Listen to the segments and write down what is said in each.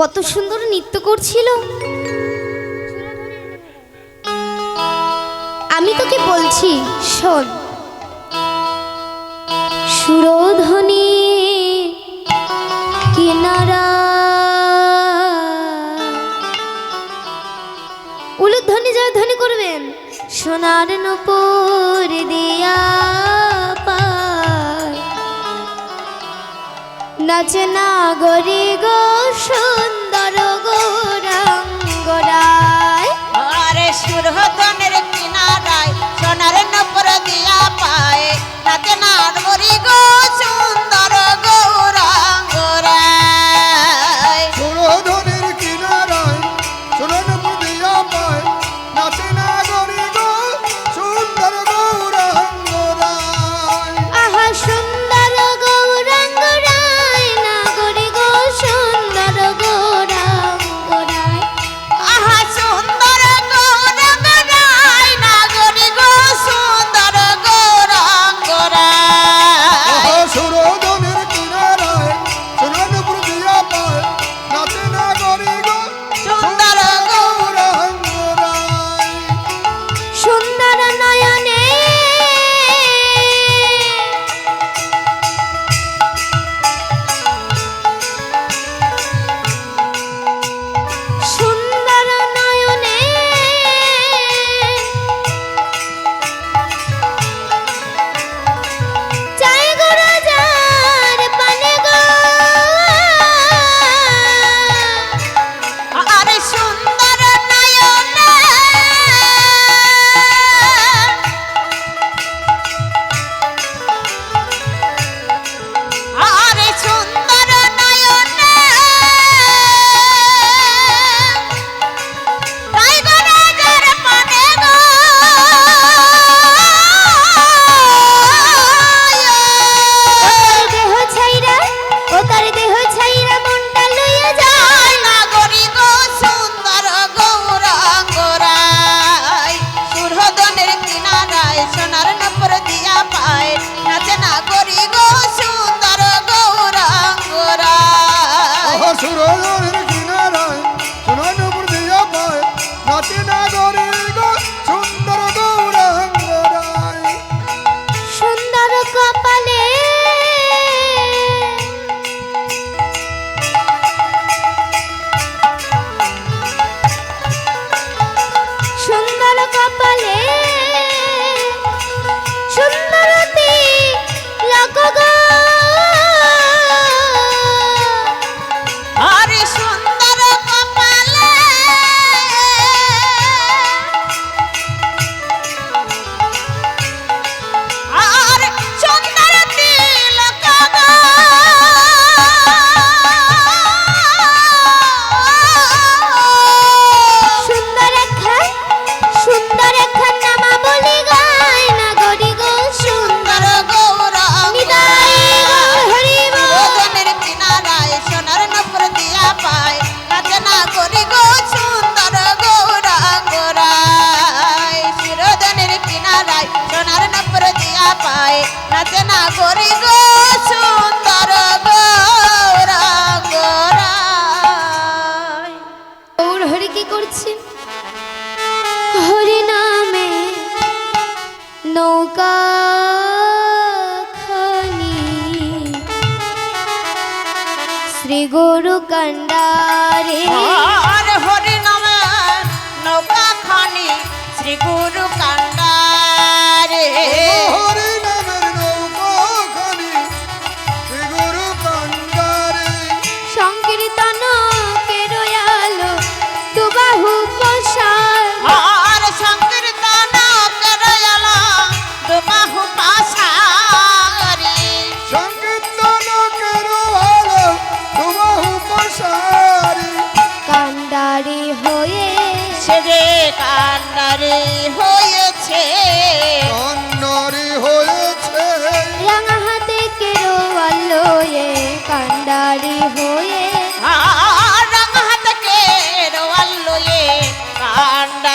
কত সুন্দর নৃত্য করছিল। আমি তোকে বলছি, শোন। সুরধ্বনি কিনারা। উলুধ্বনি যারা ধ্বনি করবেন। সোনার নপুর দিয়া নাচে না গরি গো দুর্ঘটনের কিনারায় সোনার নপর দিয়া পায়। নাতে নাড়ি সুরজরের পায় নাচে না করি গো সুন্দর গৌর কি করছেন হরি নামে নৌকা Tanah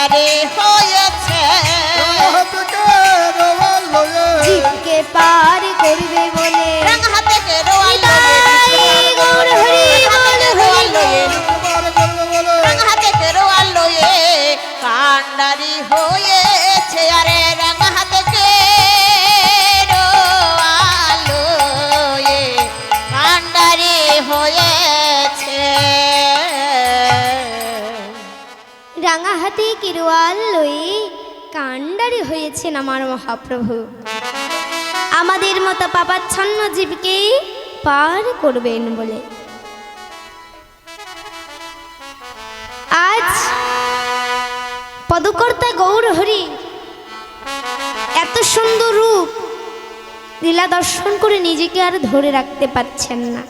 বেচারে হয়েছে। জিতকে পার হাতে কিরোয়াল লয়ে কাণ্ডারি হয়েছেন আমার মহাপ্রভু। আমাদের মতো পাপাচ্ছন্ন জীবকে পার করবেন বলে। আজ পদকর্তা গৌর হরি এত সুন্দর রূপ লীলা দর্শন করে নিজেকে আর ধরে রাখতে পারছেন না।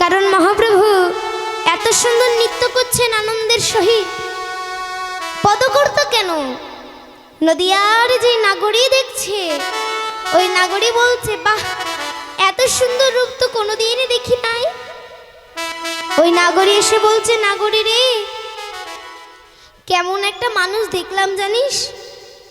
কারণ মহাপ্রভু এত সুন্দর নৃত্য করছেন আনন্দের সহিত। পদকর্তা কেন? নদিয়ার যে নাগরী দেখছে, ওই নাগরী বলছে, বাহ, এত সুন্দর রূপ তো কোনোদিনই দেখি নাই। ওই নাগরী এসে বলছে, নাগরী রে, কেমন একটা মানুষ দেখলাম জানিস?